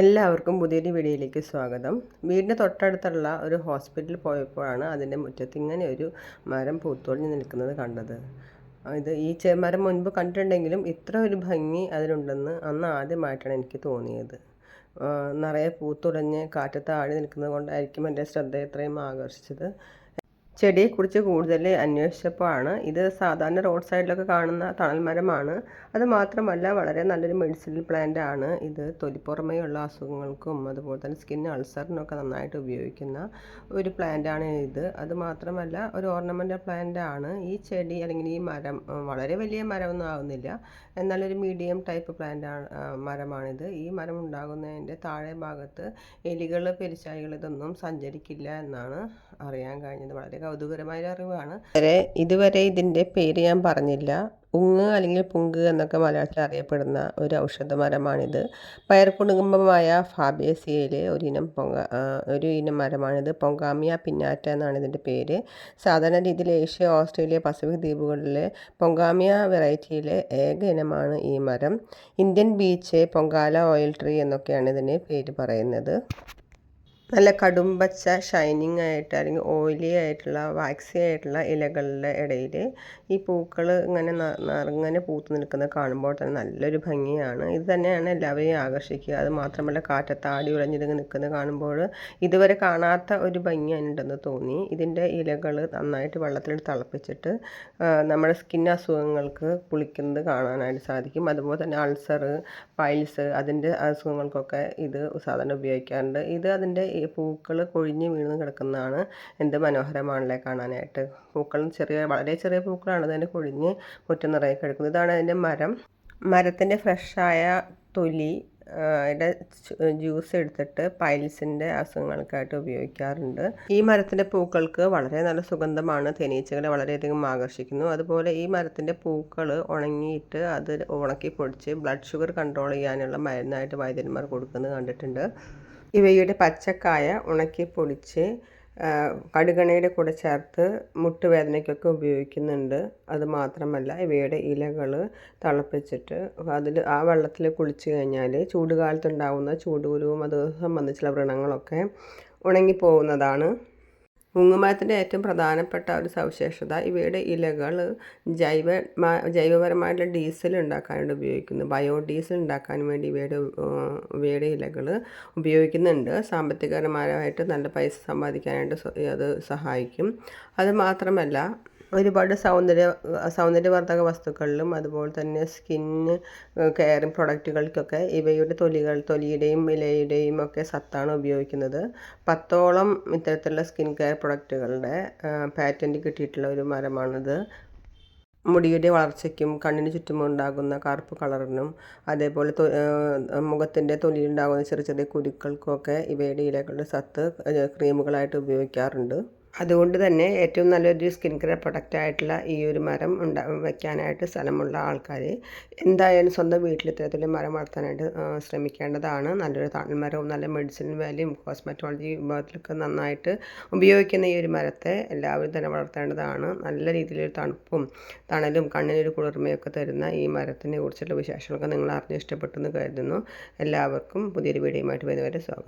എല്ലാവർക്കും പുതിയൊരു വീഡിയോയിലേക്ക് സ്വാഗതം. വീടിന് തൊട്ടടുത്തുള്ള ഒരു ഹോസ്പിറ്റലിൽ പോയപ്പോഴാണ് അതിന്റെ മുറ്റത്ത് ഇങ്ങനെ ഒരു മരം പൂത്തൊഴിഞ്ഞ് നിൽക്കുന്നത് കണ്ടത്. ഇത് ഈ മരം മുൻപ് കണ്ടിട്ടുണ്ടെങ്കിലും ഇത്ര ഒരു ഭംഗി അതിലുണ്ടെന്ന് അന്ന് ആദ്യമായിട്ടാണ് എനിക്ക് തോന്നിയത്. നിറയെ പൂത്തുടഞ്ഞ് കാറ്റത്ത് ആടി നിൽക്കുന്നത് കൊണ്ടായിരിക്കും എന്റെ ശ്രദ്ധ ഇത്രയും ആകർഷിച്ചത്. ചെടിയെക്കുറിച്ച് കൂടുതൽ അന്വേഷിച്ചപ്പോൾ ആണ് ഇത് സാധാരണ റോഡ് സൈഡിലൊക്കെ കാണുന്ന തണൽ മരമാണ്. അത് മാത്രമല്ല വളരെ നല്ലൊരു മെഡിസിനൽ പ്ലാന്റ് ആണ്. ഇത് തൊലിപ്പുറമേയുള്ള അസുഖങ്ങൾക്കും അതുപോലെ തന്നെ സ്കിൻ അൾസറിനൊക്കെ നന്നായിട്ട് ഉപയോഗിക്കുന്ന ഒരു പ്ലാന്റ് ആണ് ഇത്. അത് മാത്രമല്ല ഒരു ഓർണമെന്റൽ പ്ലാന്റ് ആണ്. ഈ ചെടി അല്ലെങ്കിൽ ഈ മരം വളരെ വലിയ മരമൊന്നും ആവുന്നില്ല. എന്നാലൊരു മീഡിയം ടൈപ്പ് പ്ലാന്റ് ആണ് മരമാണിത്. ഈ മരം ഉണ്ടാകുന്നതിന്റെ താഴെ ഭാഗത്ത് എലികൾ പെരിച്ചാഴികൾ ഇതൊന്നും സഞ്ചരിക്കില്ല എന്നാണ് അറിയാൻ കഴിഞ്ഞത്. വളരെ കൗതുകരമായ അറിവാണ്. വരെ ഇതുവരെ ഇതിന്റെ പേര് ഞാൻ പറഞ്ഞില്ല. ഉങ്ങ് അല്ലെങ്കിൽ പുങ്ക് എന്നൊക്കെ മലയാളത്തിൽ അറിയപ്പെടുന്ന ഒരു ഔഷധ മരമാണിത്. പയർ കുടുംബമായ ഒരു ഇനം പൊങ്ക ഒരു ഇനം മരമാണിത്. പൊങ്കാമിയ പിന്നാറ്റ എന്നാണ് ഇതിന്റെ പേര്. സാധാരണ രീതിയിൽ ഏഷ്യ ഓസ്ട്രേലിയ പസഫിക് ദ്വീപുകളിലെ പൊങ്കാമിയ വെറൈറ്റിയിലെ ഏക ഇനമാണ് ഈ മരം. Indian beech Pongala oil tree എന്നൊക്കെയാണ് ഇതിന് പേര് പറയുന്നത്. നല്ല കടുംപച്ച ഷൈനിങ് ആയിട്ട് അല്ലെങ്കിൽ ഓയിലി ആയിട്ടുള്ള വാക്സി ആയിട്ടുള്ള ഇലകളുടെ ഇടയിൽ ഈ പൂക്കൾ ഇങ്ങനെ നിറങ്ങനെ പൂത്ത് നിൽക്കുന്നത് കാണുമ്പോൾ തന്നെ നല്ലൊരു ഭംഗിയാണ്. ഇത് തന്നെയാണ് എല്ലാവരെയും ആകർഷിക്കുക. അത് മാത്രമല്ല കാറ്റത്താടി ഉഴഞ്ഞിരുന്ന് നിൽക്കുന്നത് കാണുമ്പോൾ ഇതുവരെ കാണാത്ത ഒരു ഭംഗി ഉണ്ടെന്ന് തോന്നി. ഇതിന്റെ ഇലകൾ നന്നായിട്ട് വെള്ളത്തിൽ തിളപ്പിച്ചിട്ട് നമ്മുടെ സ്കിൻ അസുഖങ്ങൾക്ക് കുളിക്കുന്നത് കാണാനായിട്ട് സാധിക്കും. അതുപോലെ തന്നെ അൾസർ പൈൽസ് അതിന്റെ അസുഖങ്ങൾക്കൊക്കെ ഇത് സാധാരണ ഉപയോഗിക്കാറുണ്ട്. ഇത് അതിന്റെ ഈ പൂക്കൾ കൊഴിഞ്ഞ് വീണ് കിടക്കുന്നതാണ് എന്ത് മനോഹരമാണല്ലേ കാണാനായിട്ട്. പൂക്കൾ ചെറിയ വളരെ ചെറിയ പൂക്കളാണ് അതിന്റെ കൊഴിഞ്ഞ് മുറ്റം നിറയെ കിടക്കുന്നത്. ഇതാണ് അതിന്റെ മരം. മരത്തിന്റെ ഫ്രഷായ തൊലി യുടെ ജ്യൂസ് എടുത്തിട്ട് പൈൽസിന്റെ അസുഖങ്ങൾക്കായിട്ട് ഉപയോഗിക്കാറുണ്ട്. ഈ മരത്തിന്റെ പൂക്കൾക്ക് വളരെ നല്ല സുഗന്ധമാണ്. തേനീച്ചകളെ വളരെയധികം ആകർഷിക്കുന്നു. അതുപോലെ ഈ മരത്തിന്റെ പൂക്കൾ ഉണങ്ങിയിട്ട് അത് ഉണക്കി പൊടിച്ച് ബ്ലഡ് ഷുഗർ കൺട്രോൾ ചെയ്യാനുള്ള മരുന്നായിട്ട് വൈദ്യന്മാർ കൊടുക്കുന്നത് കണ്ടിട്ടുണ്ട്. ഇവയുടെ പച്ചക്കായ ഉണക്കി പൊടിച്ച് കടുകണയുടെ കൂടെ ചേർത്ത് മുട്ടുവേദനയ്ക്കൊക്കെ ഉപയോഗിക്കുന്നുണ്ട്. അത് മാത്രമല്ല ഇവയുടെ ഇലകൾ തിളപ്പിച്ചിട്ട് അതിൽ ആ വെള്ളത്തിൽ കുളിച്ച് കഴിഞ്ഞാൽ ചൂടുകാലത്തുണ്ടാകുന്ന ചൂടുകുരുവും അത് സംബന്ധിച്ചുള്ള വ്രണങ്ങളൊക്കെ ഉണങ്ങിപ്പോകുന്നതാണ്. മുങ്ങുമരത്തിന്റെ ഏറ്റവും പ്രധാനപ്പെട്ട ഒരു സവിശേഷത ഇവയുടെ ഇലകൾ ജൈവ ജൈവപരമായിട്ടുള്ള ഡീസൽ ഉണ്ടാക്കാനായിട്ട് ഉപയോഗിക്കുന്നു. ബയോ ഡീസൽ ഉണ്ടാക്കാൻ വേണ്ടി ഇവയുടെ ഇവയുടെ ഇലകൾ ഉപയോഗിക്കുന്നുണ്ട്. സാമ്പത്തികപരമായിട്ട് നല്ല പൈസ സമ്പാദിക്കാനായിട്ട് അത് സഹായിക്കും. അത് മാത്രമല്ല ഒരുപാട് സൗന്ദര്യ സൗന്ദര്യവർദ്ധക വസ്തുക്കളിലും അതുപോലെ തന്നെ സ്കിന്ന് കെയറിങ് പ്രൊഡക്റ്റുകൾക്കൊക്കെ ഇവയുടെ തൊലികൾ തൊലിയുടെയും ഇലയുടെയും ഒക്കെ സത്താണ് ഉപയോഗിക്കുന്നത്. പത്തോളം ഇത്തരത്തിലുള്ള സ്കിൻ കെയർ പ്രൊഡക്റ്റുകളുടെ പാറ്റന്റ് കിട്ടിയിട്ടുള്ള ഒരു മരമാണിത്. മുടിയുടെ വളർച്ചയ്ക്കും കണ്ണിന് ചുറ്റും ഉണ്ടാകുന്ന കറുപ്പ് കളറിനും അതേപോലെ മുഖത്തിന്റെ തൊലിയിലുണ്ടാകുന്ന ചെറിയ ചെറിയ കുരുക്കൾക്കുമൊക്കെ ഇവയുടെ ഇലകളുടെ സത്ത് ക്രീമുകളായിട്ട് ഉപയോഗിക്കാറുണ്ട്. അതുകൊണ്ട് തന്നെ ഏറ്റവും നല്ലൊരു സ്കിൻ കെയർ പ്രൊഡക്റ്റ് ആയിട്ടുള്ള ഈ ഒരു മരം ഉണ്ടാ വയ്ക്കാനായിട്ട് സ്ഥലമുള്ള ആൾക്കാർ എന്തായാലും സ്വന്തം വീട്ടിൽ ഇത്തരത്തിൽ മരം വളർത്താനായിട്ട് ശ്രമിക്കേണ്ടതാണ്. നല്ലൊരു തണൽ മരവും നല്ല മെഡിസിൻ വാല്യൂം കോസ്മെറ്റോളജി വിഭാഗത്തിലൊക്കെ നന്നായിട്ട് ഉപയോഗിക്കുന്ന ഈ ഒരു മരത്തെ എല്ലാവരും തന്നെ വളർത്തേണ്ടതാണ്. നല്ല രീതിയിലൊരു തണുപ്പും തണലും കണ്ണിനൊരു കുളിർമയൊക്കെ തരുന്ന ഈ മരത്തിനെ കുറിച്ചുള്ള വിശേഷങ്ങളൊക്കെ നിങ്ങൾ അറിഞ്ഞ് ഇഷ്ടപ്പെട്ടെന്ന് കരുതുന്നു. എല്ലാവർക്കും പുതിയൊരു വീഡിയോയുമായിട്ട് വരുന്നവരെ സ്വാഗതം.